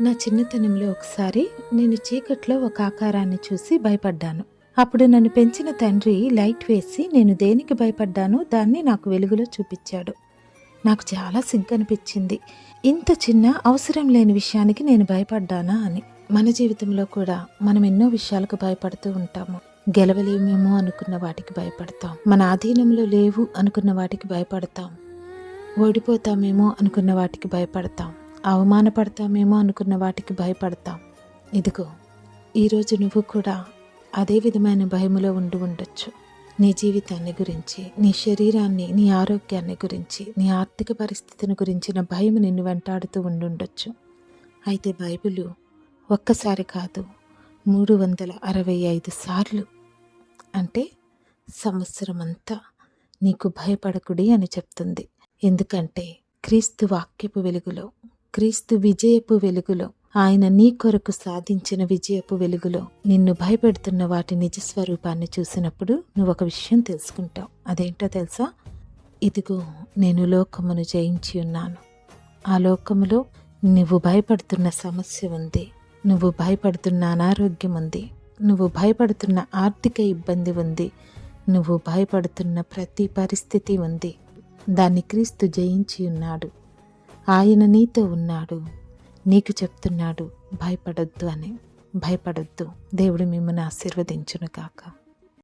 నా చిన్నతనంలో ఒకసారి నేను చీకట్లో ఒక ఆకారాన్ని చూసి భయపడ్డాను. అప్పుడు నన్ను పెంచిన తండ్రి లైట్ వేసి నేను దేనికి భయపడ్డానో దాన్ని నాకు వెలుగులో చూపించాడు. నాకు చాలా సిగ్గనిపించింది ఇంత చిన్న అవసరం లేని విషయానికి నేను భయపడ్డానా అని. మన జీవితంలో కూడా మనం ఎన్నో విషయాలకు భయపడుతూ ఉంటాము. గెలవలేమేమో అనుకున్న వాటికి భయపడతాం. మన ఆధీనంలో లేవు అనుకున్న వాటికి భయపడతాం. ఓడిపోతామేమో అనుకున్న వాటికి భయపడతాం. అవమానపడతామేమో అనుకున్న వాటికి భయపడతాం. ఇదిగో ఈరోజు నువ్వు కూడా అదే విధమైన భయములో ఉండి ఉండొచ్చు. నీ జీవితాన్ని గురించి నీ శరీరాన్ని నీ ఆరోగ్యాన్ని గురించి నీ ఆర్థిక పరిస్థితిని గురించిన భయం నిన్ను వెంటాడుతూ ఉండుండొచ్చు అయితే బైబిలు ఒక్కసారి కాదు మూడు వందల అరవై ఐదు సార్లు. అంటే సంవత్సరం అంతా నీకు భయపడకుడి అని చెప్తుంది. ఎందుకంటే క్రీస్తు వాక్యపు వెలుగులో క్రీస్తు విజయపు వెలుగులో ఆయన నీ కొరకు సాధించిన విజయపు వెలుగులో నిన్ను భయపెడుతున్న వాటి నిజ స్వరూపాన్ని చూసినప్పుడు నువ్వు ఒక విషయం తెలుసుకుంటావు. అదేంటో తెలుసా? ఇదిగో నేను లోకమును జయించి ఉన్నాను. ఆ లోకములో నువ్వు భయపడుతున్న సమస్య ఉంది. నువ్వు భయపడుతున్న అనారోగ్యం ఉంది. నువ్వు భయపడుతున్న ఆర్థిక ఇబ్బంది ఉంది. నువ్వు భయపడుతున్న ప్రతి పరిస్థితి ఉంది. దాన్ని క్రీస్తు జయించి ఉన్నాడు. ఆయన నీతో ఉన్నాడు. నీకు చెప్తున్నాడు భయపడొద్దు అని. భయపడొద్దు. దేవుడు మిమ్మల్ని ఆశీర్వదించును కాక